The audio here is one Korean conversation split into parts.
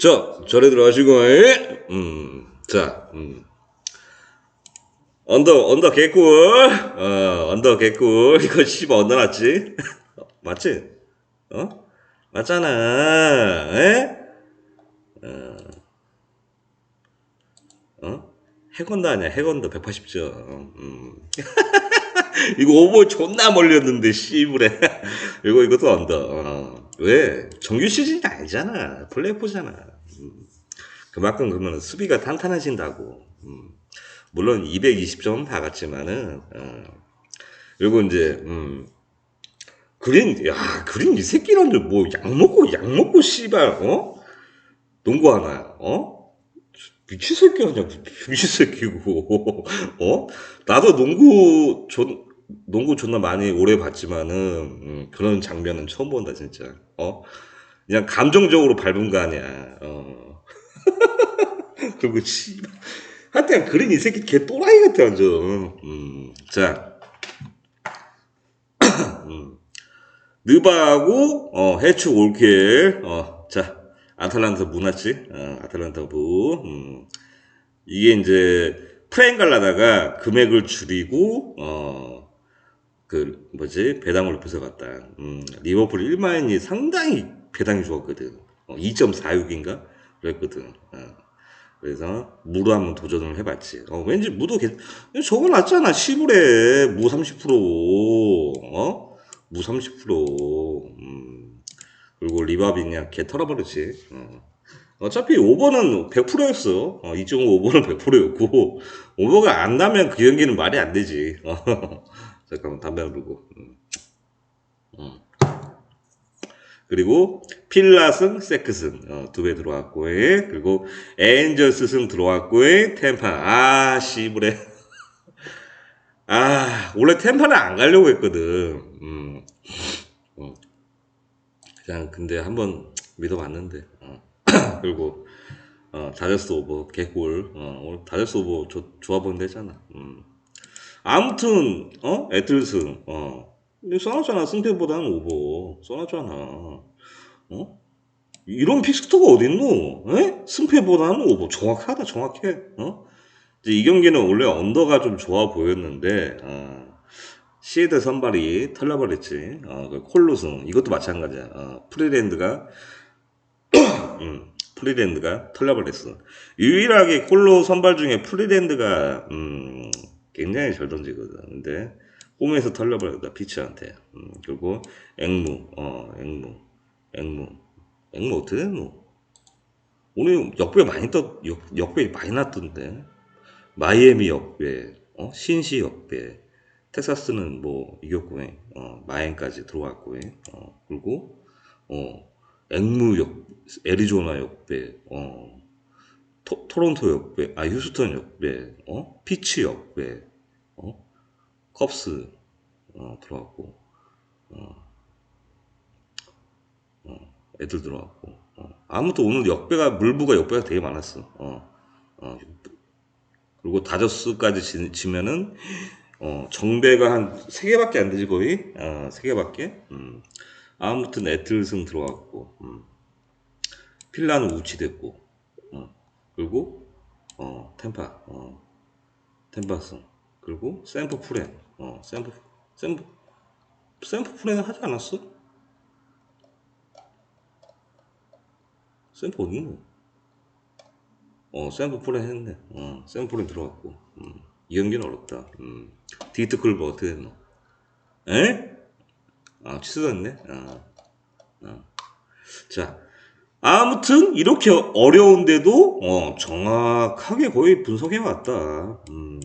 자, 저리 들어가시고, 에? 음, 자, 음. 언더, 언더 개꿀, 어, 언더 개꿀. 이거 씨발 언더 났지? 맞지? 어? 맞잖아, 에? 어, 어? 해건도 아니야, 해건도 180점. 음. 이거 오버 존나 멀렸는데, 씨부래. 이거, 이것도 언더. 어. 왜? 정규 시즌이 아니잖아. 플레이오프잖아. 음. 그만큼 그러면 수비가 탄탄해진다고. 음. 물론 220점은 박았지만은, 어. 그리고 이제, 음. 그린, 야, 그린 이 새끼는 뭐, 약 먹고, 약 먹고, 씨발, 어? 농구 하나, 어? 미친 새끼 아니야, 미친 새끼고, 어? 나도 농구, 존, 농구 존나 많이 오래 봤지만은, 음, 그런 장면은 처음 본다, 진짜, 어? 그냥 감정적으로 밟은 거 아니야, 어. 그리고, 씨, 하여튼, 그린 이 새끼 개 또라이 같아, 완전. 음, 자. 음. 느바하고, 어, 해축 올킬, 어, 자. 아틀란타 무났지? 어, 아틀란타 부. 음. 이게 이제 프레임 갈라다가 금액을 줄이고 어. 그 뭐지 배당을 높여서 갔다. 음, 리버풀 1만이 상당히 배당이 좋았거든. 어, 2.46인가 그랬거든. 어. 그래서 무로 한번 도전을 해봤지. 어, 왠지 무도 괜 저거 낫잖아. 시불에 무 30%. 어? 무 30%. 음. 그리고 그냥 개 털어버렸지. 어. 어차피 5번은 100%였어. 어, 2.5번은 100%였고, 오버가 안 나면 그 경기는 말이 안 되지. 어. 잠깐만, 담배 안 불고. 음. 음. 그리고 필라승, 세크승 어, 두배 들어왔고, 예. 그리고 엔저스승 들어왔고, 예. 템파. 아, 씨부래. 아, 원래 템파는 안 가려고 했거든. 음. 음. 그냥 근데 한번 믿어봤는데 어. 그리고 어, 다저스 오버 개꿀 어, 오늘 다저스 오버 조, 좋아 보인다잖아 음. 아무튼 어 애틀슨 어 써놨잖아 승패보다는 오버 써놨잖아 어 이런 픽스토가 어딨노 에? 승패보다는 오버 정확하다 정확해 어 이제 이 경기는 원래 언더가 좀 좋아 보였는데 어. 시에드 선발이 털려버렸지. 어, 그 콜로승 이것도 마찬가지야. 어, 프리랜드가 음, 프리랜드가 털려버렸어. 유일하게 콜로 선발 중에 프리랜드가 음, 굉장히 잘 던지거든. 근데 홈에서 털려버렸다 피치한테. 음, 그리고 앵무, 어, 앵무, 앵무, 앵무 어떻게 됐노? 오늘 역배 많이 떠, 역, 역배 많이 났던데. 마이애미 역배, 어, 신시 역배. 텍사스는 뭐 이겼고, 어, 마엔까지 들어왔고, 어, 그리고 어, 앵무 역, 애리조나 역배, 어, 토, 토론토 역배, 아 휴스턴 역배, 어, 피치 역배, 어, 컵스 어, 들어왔고, 어, 어, 애들 들어왔고, 어, 아무튼 오늘 역배가 물부가 역배가 되게 많았어. 어, 어, 그리고 다저스까지 지, 지면은 어, 정배가 한 3개밖에 안 되지, 거의? 어, 3개밖에? 음. 아무튼 애틀승 들어갔고, 음. 필라는 우치됐고, 어. 그리고, 어, 템파, 어, 템파승. 그리고 샘프 프렌, 어, 샘프, 샘프, 샘프 프렌 하지 않았어? 샘프 어디있노? 어, 샘프 프렌 했네. 어, 샘프 프렌 들어갔고, 음. 이 경기는 어렵다. 음. 디트 클브 어떻게 됐노? 에? 아, 취소됐네? 아, 아. 자, 아무튼, 이렇게 어려운데도, 어, 정확하게 거의 분석해 왔다. 음.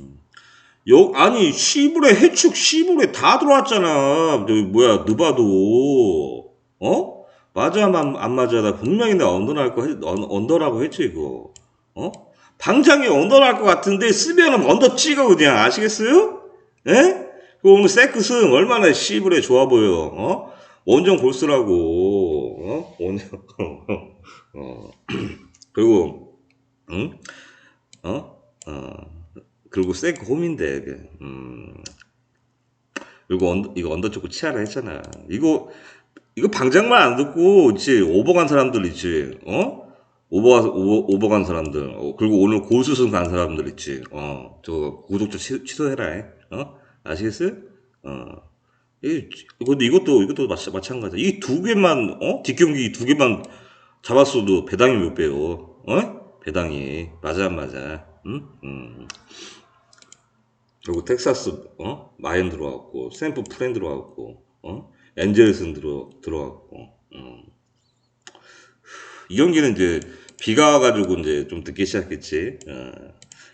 요, 아니, 시불에, 해축 시불에 다 들어왔잖아. 저기, 뭐야, 느바도. 어? 맞아, 안, 안 맞아. 나 분명히 나 언더랄 거, 했, 언, 언더라고 했지, 이거. 어? 방장이 언더 날것 같은데 쓰면은 언더 찍어 그냥 아시겠어요? 예? 그 오늘 세크승 얼마나 시불에 좋아 보여 어? 원정 골스라고 어? 원정 어. 그리고 응? 어? 어. 그리고 세크 홈인데 음. 그리고 언더, 이거 언더 쪽고 치아라 했잖아 이거 이거 방장만 안 듣고 있지 오버간 사람들 있지 어 오버 오버 오버간 사람들 어, 그리고 오늘 고수승 간 사람들 있지 어 저 구독자 취, 취소해라 어 아시겠어요 어 이 근데 이것도 이것도 마찬 마찬 가지. 이 두 개만 어? 뒷경기 두 개만 잡았어도 배당이 몇 배요. 어? 배당이. 맞아 안 맞아. 응? 음. 그리고 텍사스 어? 마인 들어왔고 샘프 프렌 들어왔고 어? 엔젤슨 들어 들어왔고 음. 이 경기는 이제 비가 와가지고 이제 좀 늦게 시작했지. 어.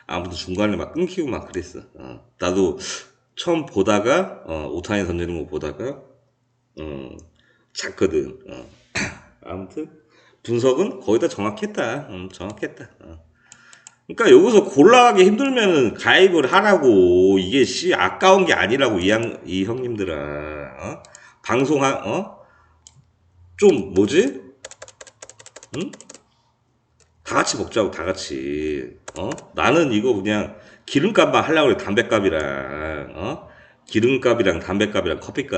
아무튼 중간에 막 끊기고 막 그랬어. 어. 나도 처음 보다가 어, 오타니 던지는 거 보다가 음, 잤거든 어. 아무튼 분석은 거의 다 정확했다 음, 정확했다 어. 그러니까 여기서 골라가기 힘들면은 가입을 하라고 이게 씨 아까운 게 아니라고 이, 형, 이 형님들아 어? 방송한 어? 좀 뭐지? 응? 다 같이 먹자고 다 같이 어? 나는 이거 그냥 기름값만 하려고 그래 담배값이랑 어? 기름값이랑 담배값이랑 커피값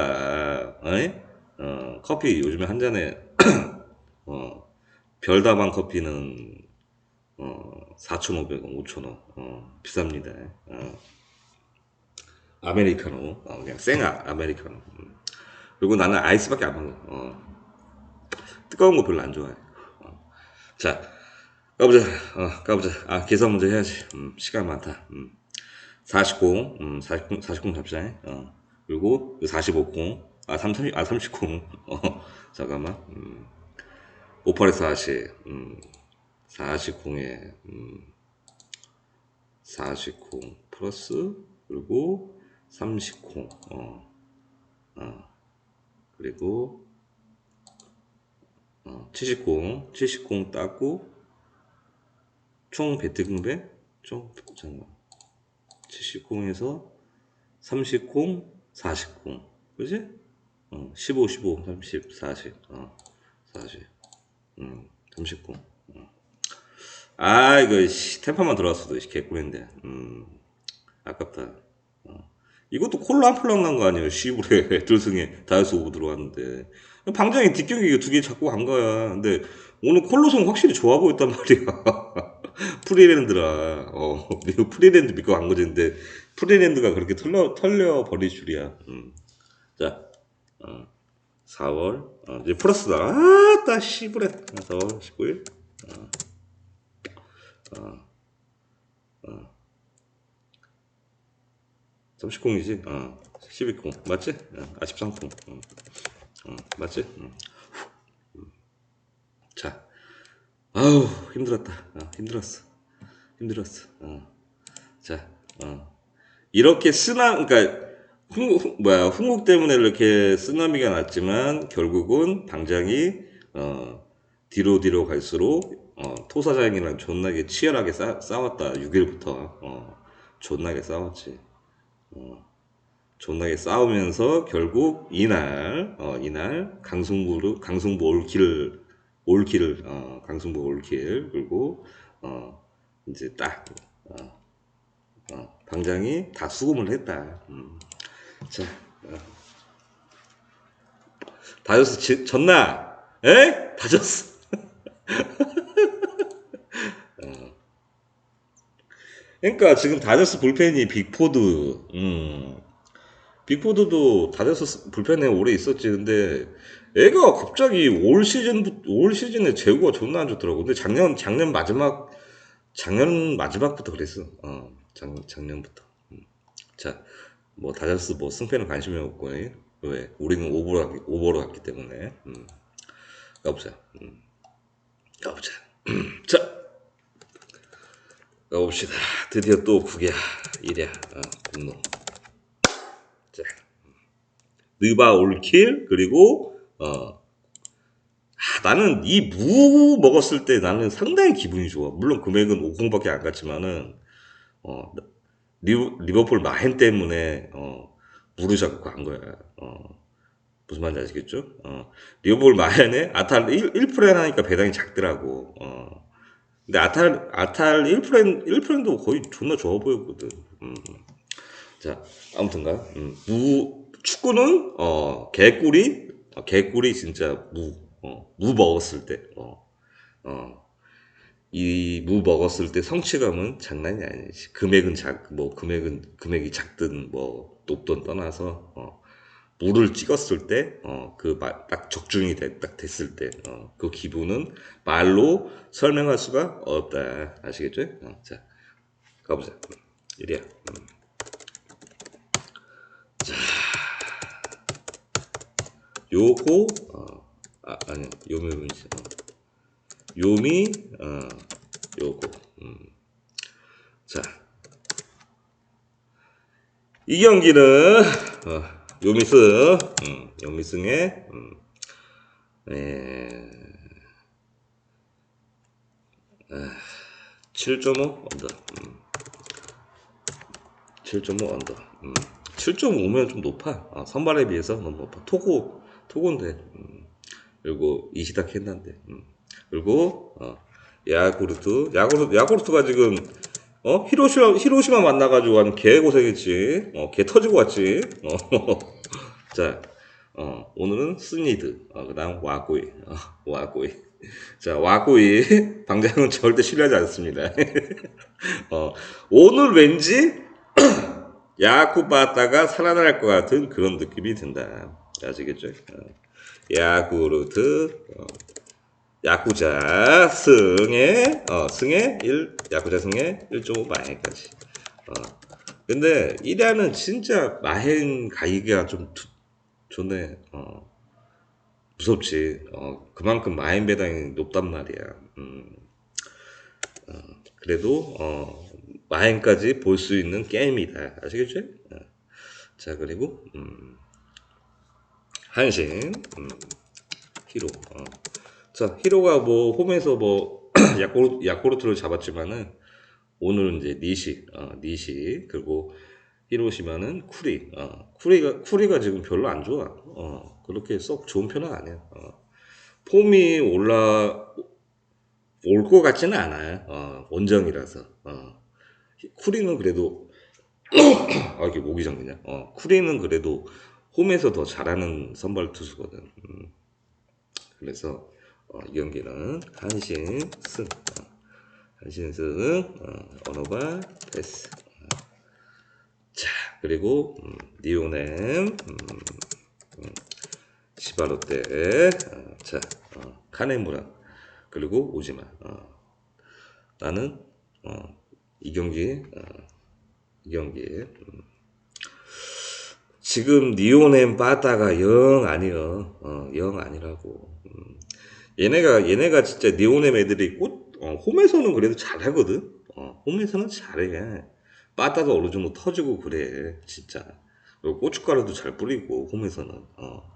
어? 어, 커피 요즘에 한 잔에 어, 별다방 커피는 어, 4,500원, 5,000원, 어, 비쌉니다. 어. 아메리카노, 어, 그냥 생아, 아메리카노. 음. 그리고 나는 아이스밖에 안 먹어. 어. 뜨거운 거 별로 안 좋아해. 어. 자, 어, 가보자. 아, 계산 문제 해야지. 음, 시간 많다. 음. 40공, 음, 40공, 40공 잡자. 어. 그리고 45공, 아, 30, 아, 30공. 어, 잠깐만. 음. 58에 40, 음. 40공에 음, 40공 플러스 그리고 30공 어, 어, 그리고 어, 70공 70공 따고 총 배트 금액 총? 잠깐 70공에서 30공 40공. 그지? 어, 15 15 30 40 어, 40 음, 30공. 아 이거 씨, 템파만 들어왔어도 씨, 개꿀인데. 음 아깝다. 어. 이것도 콜라 한 풀랑 난 거 아니에요? 시불에 들승에 다이어스 오브 들어왔는데. 방장이 뒷경기 두 개 잡고 간 거야. 근데 오늘 콜로송 확실히 좋아 보였단 말이야. 프리랜드라. 어 이거 프리랜드 믿고 간 거지. 근데 프리랜드가 그렇게 털려, 털려 버릴 줄이야. 음. 자 어. 4월. 어, 이제 플러스다. 아따 씨불에 4월 19일. 어. 어, 어. 30공이지? 어, 12공. 맞지? 어, 아, 13공. 어, 어, 맞지? 어. 자. 아우, 힘들었다. 어, 힘들었어. 힘들었어. 어. 자, 어. 이렇게 쓰나, 그러니까, 흥, 뭐야, 흥국 때문에 이렇게 쓰나미가 났지만, 결국은 당장이, 어, 뒤로 뒤로 갈수록, 어, 토사장이랑 존나게 치열하게 싸, 싸웠다. 6일부터, 어, 존나게 싸웠지. 어, 존나게 싸우면서 결국 이날, 어, 이날 강승부를, 강승부 올킬, 올킬을, 어, 강승부 올킬, 그리고, 어, 이제 딱, 어, 어, 당장이 다 수금을 했다. 음. 자, 어. 다졌어, 지- 졌나? 에? 다졌어. 그러니까 지금 다저스 불펜이 빅포드, 음, 빅포드도 다저스 불펜에 오래 있었지. 근데 애가 갑자기 올 시즌 올 시즌에 재고가 존나 안 좋더라고. 근데 작년 작년 마지막 작년 마지막부터 그랬어. 어, 작, 작년부터. 음. 자, 뭐 다저스 뭐 승패는 관심이 없고 예? 왜? 우리는 오버로 갔기, 오버로 갔기 때문에. 음. 가보자. 음. 가보자. 자. 가봅시다. 드디어 또 국이야. 이랴. 어, 분노. 자. 느바 올킬, 그리고, 어, 아, 나는 이 무 먹었을 때 나는 상당히 기분이 좋아. 물론 금액은 50밖에 안 갔지만은, 어, 리, 리버풀 마헨 때문에, 어, 무를 잡고 간 거야. 어, 무슨 말인지 아시겠죠? 어, 리버풀 마헨에 아탈 1, 1% 하니까 배당이 작더라고. 어, 근데 아탈 아탈 1프렌 1프렌도 거의 존나 좋아 보였거든. 음. 자 아무튼가 음. 무 축구는 어 개꿀이 어, 개꿀이 진짜 무, 어, 무 먹었을 때, 어, 어, 이 무 먹었을 때 성취감은 장난이 아니지. 금액은 작, 뭐, 금액은, 금액이 작든 뭐, 높든 떠나서, 어, 무를 찍었을 때, 어, 그, 마- 딱 적중이 됐, 딱 됐을 때, 어, 그 기분은 말로 설명할 수가 없다. 아시겠죠? 어, 자, 가보자. 이리야. 음. 요거 어, 아 아니 요미분지 어. 요미 어 요거 음. 자 이 경기는 어, 요미스 음, 요미승의 음, 에, 아, 7.5 언더 음. 7.5 언더. 음. 7.5면 좀 높아. 아, 선발에 비해서 너무 높아. 토고, 토고인데. 음. 그리고 이시다 캔다인데. 음. 그리고, 어, 야구르트. 야구르트, 야구르트가 지금, 어? 히로시마, 히로시마 만나가지고 한 개 고생했지. 어, 개 터지고 왔지. 어. 자, 어, 오늘은 스니드. 어, 그 다음 와구이. 어, 와구이. 자, 와구이. 방장은 절대 신뢰하지 않습니다. 어, 오늘 왠지 야구 봤다가 살아날 것 같은 그런 느낌이 든다. 아시겠죠? 어. 야구르트 어. 야구자 승의 어, 승의 1 야구자 승의 1.5 마행까지. 어. 근데 1야는 진짜 마행 가기가 좀 두- 좋네. 어. 무섭지. 어, 그만큼 마행 배당이 높단 말이야. 음. 어, 그래도 어, 마행까지 볼 수 있는 게임이다. 아시겠죠? 어. 자 그리고 음, 한신 음, 히로. 어. 자 히로가 뭐 홈에서 뭐 야코르, 야코르트를 잡았지만은 오늘은 이제 니시, 어, 니시 그리고 히로시마는 쿠리. 어, 쿠리가 쿠리가 지금 별로 안 좋아. 어, 그렇게 썩 좋은 편은 아니야. 어. 폼이 올라 올 것 같지는 않아요. 어, 원정이라서. 어. 쿠리는 그래도 아 이게 목이 잠기냐? 어, 쿠리는 그래도 홈에서 더 잘하는 선발 투수거든. 음. 그래서 어, 이 경기는 한신 승, 어, 한신 승, 어, 언어바 패스. 어. 자 그리고 음, 니오넴, 음, 음, 시바롯데, 어, 자 어, 카네무라 그리고 오지마. 어. 나는 어, 이 경기 어, 이 경기 음. 지금 니오넴 빠따가 영 아니여 어, 영 아니라고 음. 얘네가 얘네가 진짜 니오넴 애들이 꽃 어, 홈에서는 그래도 잘하거든 어, 홈에서는 잘해 빠따도 어느 정도 터지고 그래 진짜 그리고 고춧가루도 잘 뿌리고 홈에서는 어.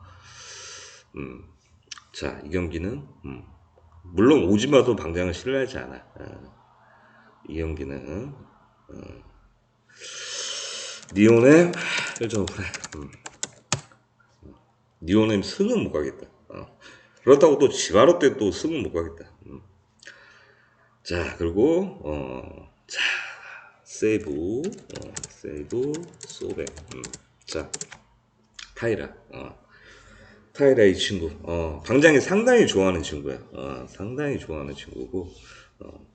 음. 자, 이 경기는 음. 물론 오지마도 방장을 신뢰하지 않아. 어. 이 경기는 어. 니오넴 1.5 그래. 음. 니오넴 승은 못 가겠다. 어. 그렇다고 또 지바로 때또 승은 못 가겠다. 음. 자 그리고 어, 자 세이브 어, 세이브 소백 음. 자 타이라 어. 타이라 이 친구 어, 방장이 상당히 좋아하는 친구야 어, 상당히 좋아하는 친구고 어,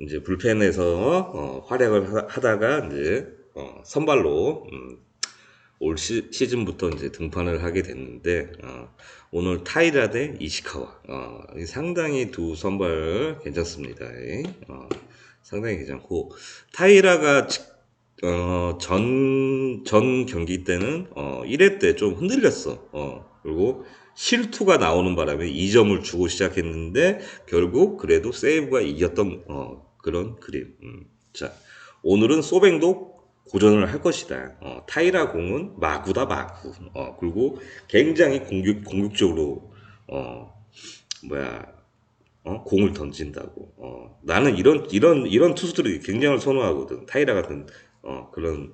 이제 불펜에서 어, 활약을 하- 하다가 이제 어, 선발로 음, 올 시, 시즌부터 이제 등판을 하게 됐는데 어, 오늘 타이라 대 이시카와 어, 이 상당히 두 선발 괜찮습니다. 어, 상당히 괜찮고 타이라가 지- 어, 전, 전 경기 때는 어, 1회 때 좀 흔들렸어. 어, 그리고 실투가 나오는 바람에 2점을 주고 시작했는데 결국 그래도 세이브가 이겼던 어, 그런 그림. 음. 자, 오늘은 소뱅도 고전을 할 것이다. 어, 타이라 공은 마구다 마구. 어, 그리고 굉장히 공격 공격적으로 어, 뭐야 어, 공을 던진다고. 어, 나는 이런 이런 이런 투수들이 굉장히 선호하거든. 타이라 같은 어, 그런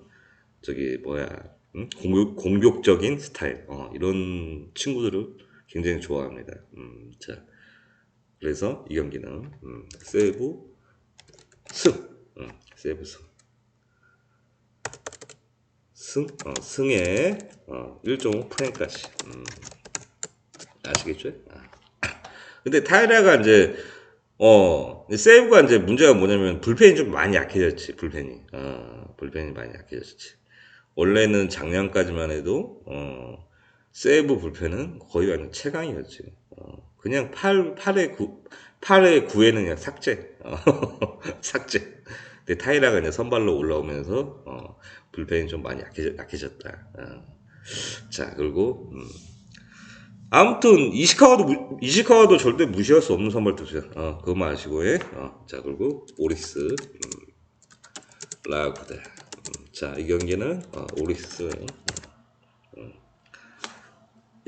저기 뭐야 응? 공격 공격적인 스타일 어, 이런 친구들을 굉장히 좋아합니다. 음, 자 그래서 이 경기는 음, 세이브 승, 음, 세이브 승. 승, 어, 승에 어, 1.5 프랭까지. 음. 아시겠죠? 아. 근데 타이라가 이제 어 세이브가 이제 문제가 뭐냐면 불펜이 좀 많이 약해졌지 불펜이 어 불펜이 많이 약해졌지 원래는 작년까지만 해도 어 세이브 불펜은 거의 완전 최강이었지 어 그냥 8 8에 9 8에 9에는 그냥 삭제 어, 삭제 근데 타이라가 이제 선발로 올라오면서 어 불펜이 좀 많이 약해졌, 약해졌 다 어. 자 그리고 음. 아무튼 이시카와도 무- 이시카와도 절대 무시할 수 없는 선발 투수야. 어, 그것만 아시고 해. 어, 자 그리고 오리스, 음, 라구데. 음, 자이 경기는 어, 오리스, 음,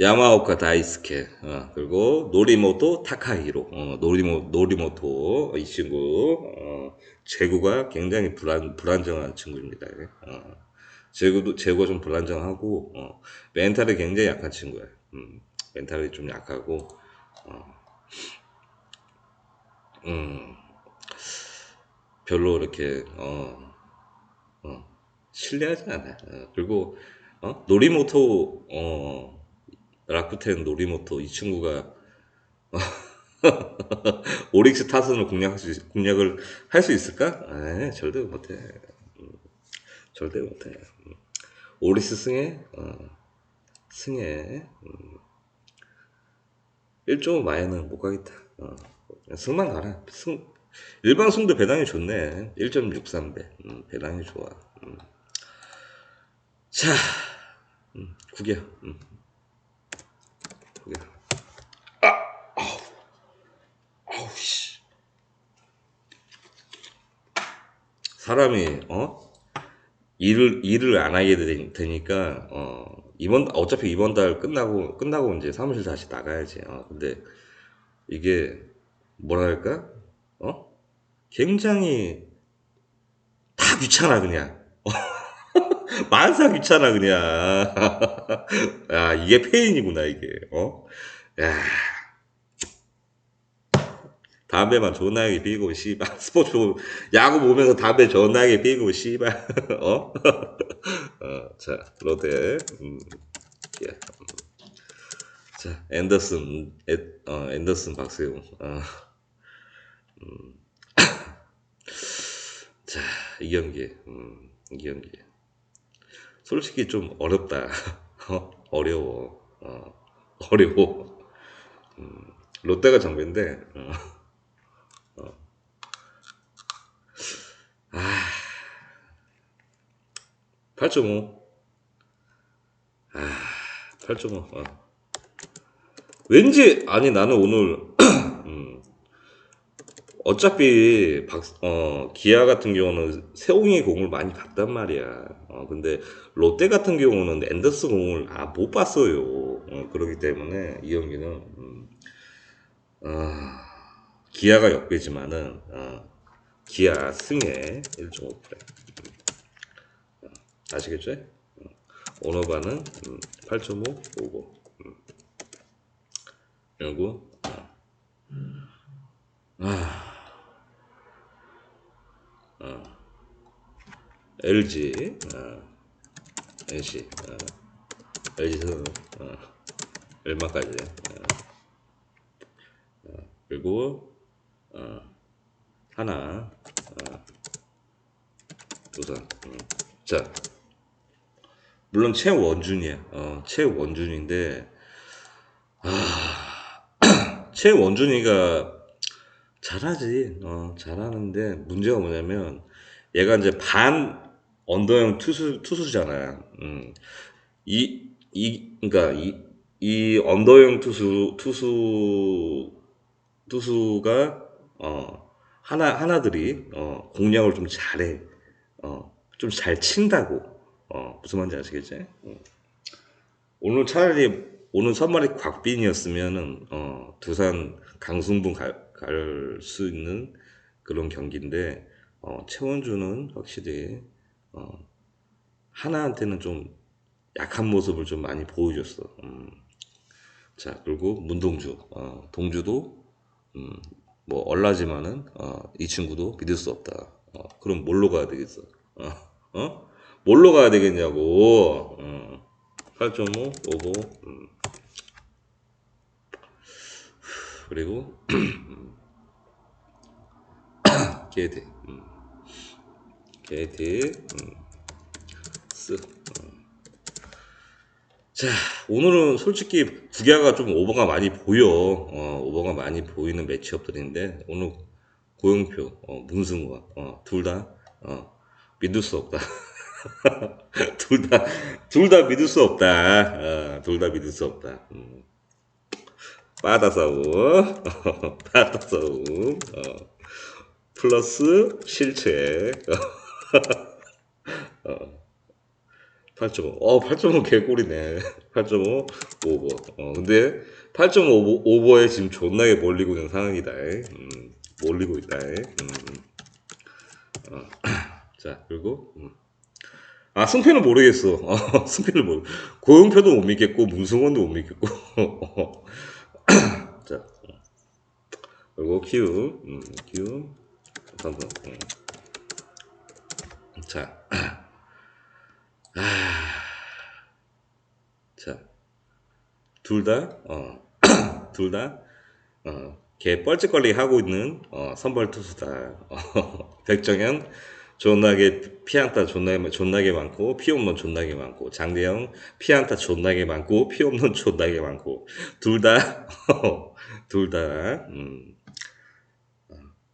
야마오카 다이스케, 어, 그리고 노리모토 타카히로. 어, 노리모 노리모토 이 친구 어, 제구가 굉장히 불안 불안정한 친구입니다. 어, 제구도 제구가 좀 불안정하고 어, 멘탈이 굉장히 약한 친구야. 음. 멘탈이 좀 약하고 어, 음, 별로 이렇게 어, 어, 신뢰하지 않아. 어, 그리고 어? 노리모토 어, 라쿠텐 노리모토 이 친구가 오릭스 타선을 공략할 수 있- 공략을 할 수 있을까? 에 절대 못해. 음, 절대 못해. 음. 오리스 승에 어, 승에 음, 1조 마이는 못 가겠다. 어, 승만 가라. 승, 일반 승도 배당이 좋네. 1.63배. 음, 배당이 좋아. 음. 자. 구겨. 아, 아우, 아우, 씨. 사람이, 어? 일을, 일을 안 하게 되- 되니까, 어, 이번, 어차피 이번 달 끝나고, 끝나고 이제 사무실 다시 나가야지. 어, 근데 이게, 뭐랄까? 어? 굉장히 다 귀찮아, 그냥. 만사 귀찮아, 그냥. 야, 이게 페인이구나, 이게. 어? 야. 담배만 존나게 피고, 씨발. 스포츠, 야구 보면서 담배 존나게 피고, 씨발. 어? 어, 자, 롯데. 음, 예. 음. 자, 앤더슨, 에, 어, 앤더슨 박세웅. 어. 음. 자, 이 경기. 음, 이 경기. 솔직히 좀 어렵다. 어, 어려워. 어, 어려워. 음, 롯데가 정배인데, 어, 어. 8.5. 아, 8.5. 어. 왠지, 아니, 나는 오늘, 음, 어차피 박, 어, 기아 같은 경우는 세웅이 공을 많이 봤단 말이야. 어, 근데 롯데 같은 경우는 앤더스 공을 아, 못 봤어요. 어, 그렇기 때문에 이 경기는 음, 아, 기아가 역배지만은 어, 기아 승에 1.5%. 아시겠죠? 어, 오너바는 음, 8.5 오고 음. 그리고 어, 아, LG, 어, NC, 어, LG는 어, 얼마까지? 어, 어, 그리고 어, 하나, 어, 우선 음. 자, 물론 최원준이야. 어, 최원준인데 아, 최원준이가 잘하지. 어, 잘하는데 문제가 뭐냐면 얘가 이제 반 언더형 투수 투수잖아. 음. 이, 이, 그러니까 이, 이 언더형 투수 투수 투수가 어 하나 하나들이 어 공략을 좀 잘해. 어 좀 잘 친다고. 어 무슨 말인지 아시겠지? 어. 오늘 차라리 오늘 선발이 곽빈이었으면은 어, 두산 강승분 갈 수 있는 그런 경기인데 어, 최원주는 확실히 어, 하나한테는 좀 약한 모습을 좀 많이 보여줬어. 음. 자 그리고 문동주, 어, 동주도 음, 뭐 얼라지만은 어, 이 친구도 믿을 수 없다. 어, 그럼 뭘로 가야 되겠어? 어? 어? 뭘로 가야 되겠냐고. 어. 8.5, 5고, 음. 그리고 게이트 음. 게이트 음. 쓰 어. 자 오늘은 솔직히 구기아가 좀 오버가 많이 보여 어, 오버가 많이 보이는 매치업들인데 오늘 고영표 어, 문승원 어, 둘다 어, 믿을 수 없다 둘 다 둘 다 믿을 수 없다 어, 둘다 믿을 수 없다 음. 빠다 싸움 빠다 싸움 어. 플러스 실체 어. 8.5. 어, 8.5 개꿀이네. 8.5 오버. 어, 근데 8.5 오버, 오버에 지금 존나게 몰리고 있는 상황이다. 음, 몰리고 있다. 음. 어. 자, 그리고 음. 아, 승패는 모르겠어. 어, 승패를 모르. 고영표도 못 믿겠고 문승원도 못 믿겠고. 자, 어. 그리고 Q, 음, Q, 삼성. 음. 자. 아, 자, 둘 다, 어, 둘 다, 어, 개 뻘짓거리 하고 있는, 어, 선발 투수다. 어, 백정현, 존나게, 피안타 존나게, 존나게 많고, 피홈런 존나게 많고, 장대영, 피안타 존나게 많고, 피홈런 존나게 많고, 둘 다, 둘 다, 음,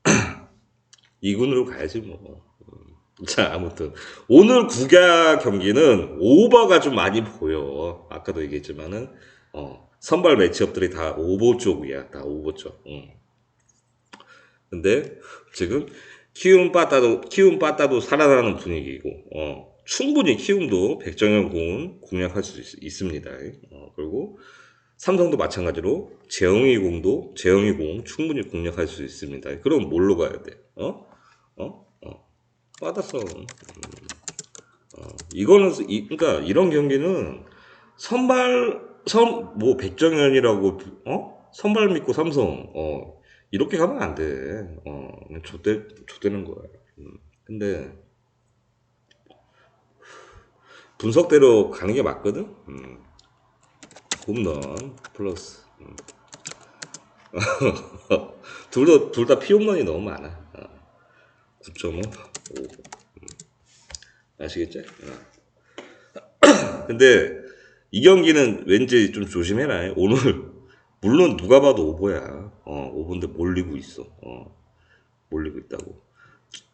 이군으로 가야지, 뭐. 자, 아무튼 오늘 국야 경기는 오버가 좀 많이 보여. 아까도 얘기했지만은 어, 선발 매치업들이 다 오버 쪽이야. 다 오버 쪽. 응. 근데 지금 키움 빠따도 키움 빠따도 살아나는 분위기고 어, 충분히 키움도 백정현 공은 공략할 수 있, 습니다 어, 그리고 삼성도 마찬가지로 재영이 공도 재영이 공 충분히 공략할 수 있습니다. 그럼 뭘로 가야 돼? 어? 어? 어? 받았어. 음, 어, 이거는 이, 그러니까 이런 경기는 선발 선뭐 백정현이라고 어 선발 믿고 삼성 어 이렇게 가면 안 돼. 어 좆대 좆대는 거야. 음, 근데 분석대로 가는 게 맞거든. 음, 홈런 플러스. 음. 둘다 둘 다 피홈런이 너무 많아. 어. 9.5, 5. 아시겠죠? 어. 근데 이 경기는 왠지 좀 조심해라. 오늘 물론 누가 봐도 오버야. 어, 오버인데 몰리고 있어. 어, 몰리고 있다고.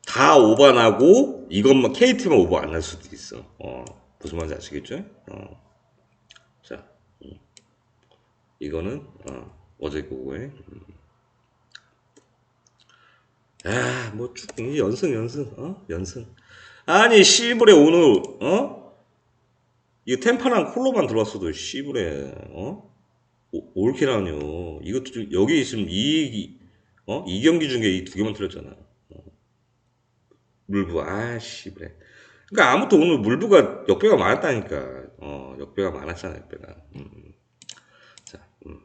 다 오버 나고 이것만 KT만 오버 안 할 수도 있어. 어, 무슨 말인지 아시겠죠? 어. 자, 음. 이거는 어, 어제 거고에. 음. 아, 뭐, 쭉, 연승, 연승, 어? 연승. 아니, 시불에 오늘, 어? 이 템파랑 콜로만 들어왔어도 시불에, 어? 오- 올킬하뇨. 이것도 좀, 여기 지금 이, 어? 이 경기 중에 이 두 개만 틀렸잖아. 어. 물부, 아, 시불에. 그러니까 아무튼 오늘 물부가 역배가 많았다니까. 어, 역배가 많았잖아, 역배가. 음. 자, 음.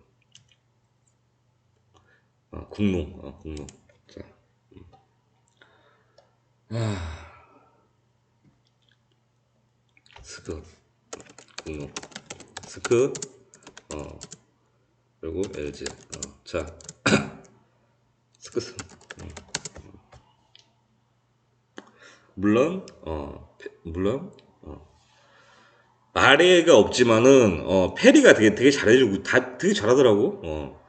어, 국농, 어, 국농. 자. 아, 스크, 공룡, 스크, 어, 그리고 LG, 어, 자, 스크스. 음. 물론, 어, 페- 물론, 어, 마레가 없지만은, 어, 페리가 되게, 되게 잘해주고, 다, 되게 잘하더라고, 어,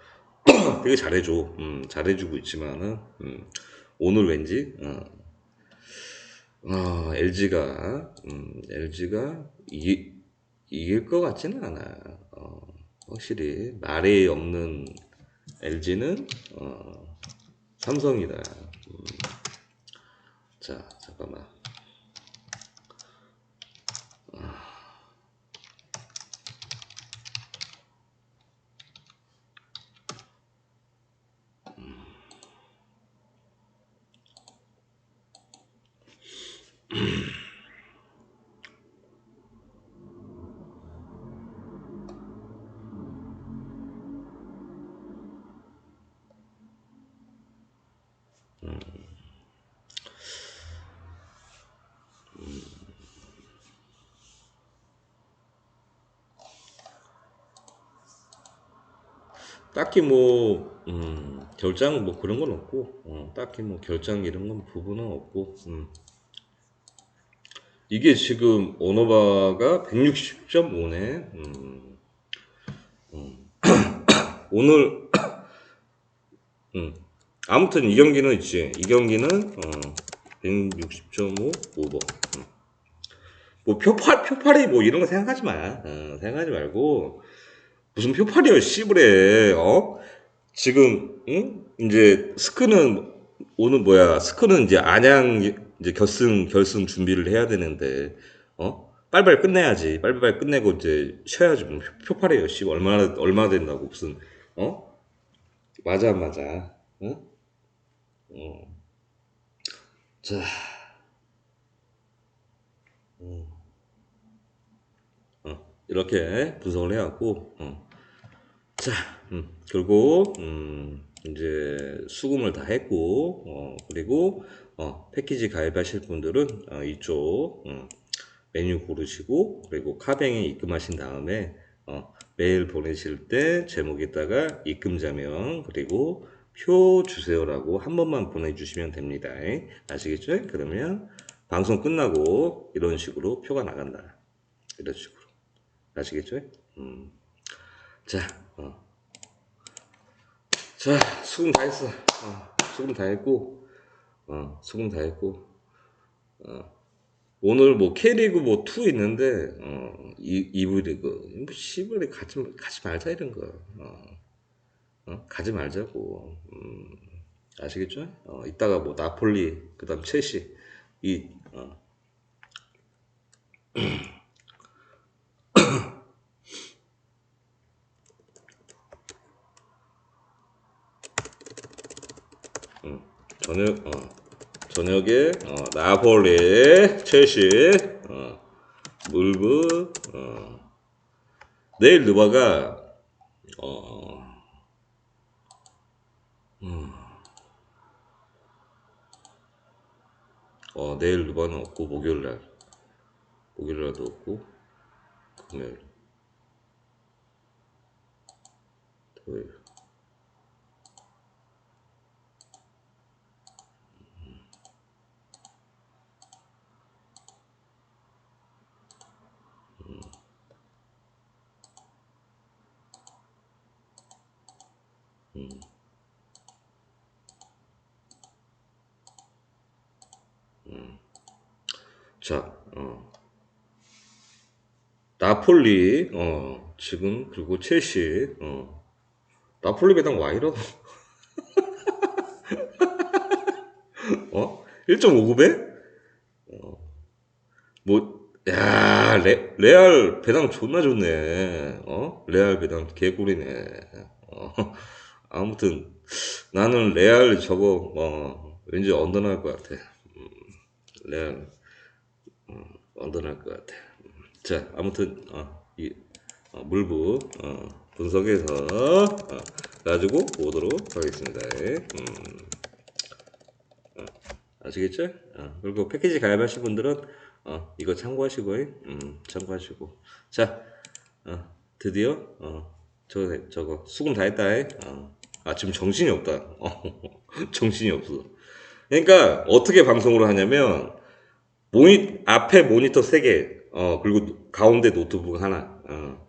되게 잘해줘, 음, 잘해주고 있지만은, 음, 오늘 왠지, 어, 어, LG가, 음, LG가 이, 이길 것 같지는 않아. 어, 확실히, 말이 없는 LG는, 어, 삼성이다. 음, 자, 잠깐만. 딱히 뭐, 음, 결장 뭐 그런 건 없고, 어, 딱히 뭐 결장 이런 건 부분은 없고, 음. 이게 지금 오노바가 160.5네. 음, 음. 오늘, 음. 아무튼 이 경기는 있지. 이 경기는, 어, 160.5 오버. 음. 뭐 표팔, 표팔이 뭐 이런 거 생각하지 마. 어, 생각하지 말고, 무슨 표팔이야, 씨부래, 어? 지금, 응? 이제, 스크는, 오늘 뭐야, 스크는 이제 안양, 이제 결승, 결승 준비를 해야 되는데, 어? 빨리빨리 끝내야지. 빨리빨리 끝내고 이제 쉬어야지. 뭐 표- 표팔이에요, 씨. 얼마나, 얼마나 된다고, 무슨, 어? 맞아, 안 맞아. 응? 어. 자, 어. 이렇게 분석을 해갖고, 어. 자, 음, 그리고 음, 이제 수금을 다 했고, 어, 그리고 어, 패키지 가입하실 분들은 어, 이쪽 음, 메뉴 고르시고, 그리고 카뱅에 입금하신 다음에 어, 메일 보내실 때 제목에다가 입금자명 그리고 표 주세요라고 한 번만 보내주시면 됩니다. 아시겠죠? 그러면 방송 끝나고 이런 식으로 표가 나간다. 이런 식으로 아시겠죠? 음. 자, 어. 자, 수금 다 했어. 어, 수금 다 했고, 어, 수금 다 했고, 어, 오늘 뭐 K리그 뭐 2 있는데, 어, 이, 2부 리그, 뭐, 시부리 가지, 가지 말자, 이런 거. 어, 어, 가지 말자고. 음, 아시겠죠? 어, 이따가 뭐 나폴리, 그 다음 첼시, 이, 어, 저녁, 어, 저녁에, 어, 나폴리, 첼시, 어, 물브, 어, 내일 누바가, 어, 어, 내일 누바는 없고, 목요일날, 목요일날도 없고, 금요일, 토요일. 자, 어, 나폴리, 어, 지금, 그리고 첼시, 어, 나폴리 배당 와 이러? 어? 1.59배? 뭐, 야, 레, 레알 배당 존나 좋네. 어? 레알 배당 개꿀이네. 어, 아무튼, 나는 레알 저거, 어, 왠지 언더날 것 같아. 음, 레알, 언더날 것 같아. 자, 아무튼, 어, 이, 어, 물부, 어, 분석해서, 어, 가지고 오도록 하겠습니다. 음. 아시겠죠? 어, 그리고 패키지 가입하실 분들은 어, 이거 참고하시고, 음, 참고하시고. 자, 어, 드디어 어, 저 저거 수금 다 했다. 어. 아 지금 정신이 없다. 어, 정신이 없어. 그러니까 어떻게 방송을 하냐면 모니 앞에 모니터 세 개, 어 그리고 가운데 노트북 하나. 어.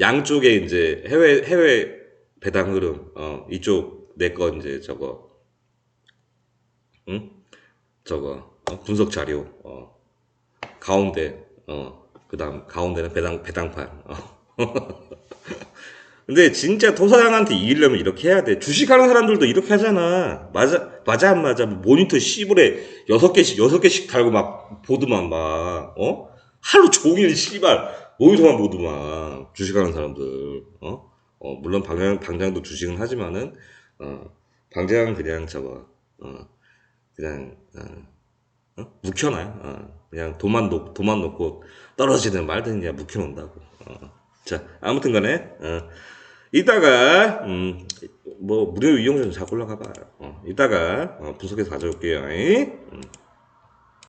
양쪽에 이제 해외 해외 배당 흐름. 어 이쪽 내 거 이제 저거 응? 저거 어, 분석 자료 어, 가운데 어 그다음 가운데는 배당 배당판 어. 근데 진짜 토사장한테 이기려면 이렇게 해야 돼 주식하는 사람들도 이렇게 하잖아 맞아 맞아 안 맞아 뭐 모니터 씨불에 여섯 개씩 여섯 개씩 달고 막 보드만 막 어 하루 종일 씨발 모니터만 보드만 주식하는 사람들 어, 어 물론 방장 방장도 주식은 하지만은 어 방장은 그냥 저거 어 그냥 어, 어? 묵혀놔요. 어, 그냥 도만 놓 도만 놓고 떨어지든 말든 그냥 묵혀놓는다고. 어. 자, 아무튼 간에 어, 이따가 음, 뭐 무료 이용자 좀 자꾸 올라가봐. 어, 이따가 어, 분석해서 가져올게요. 음.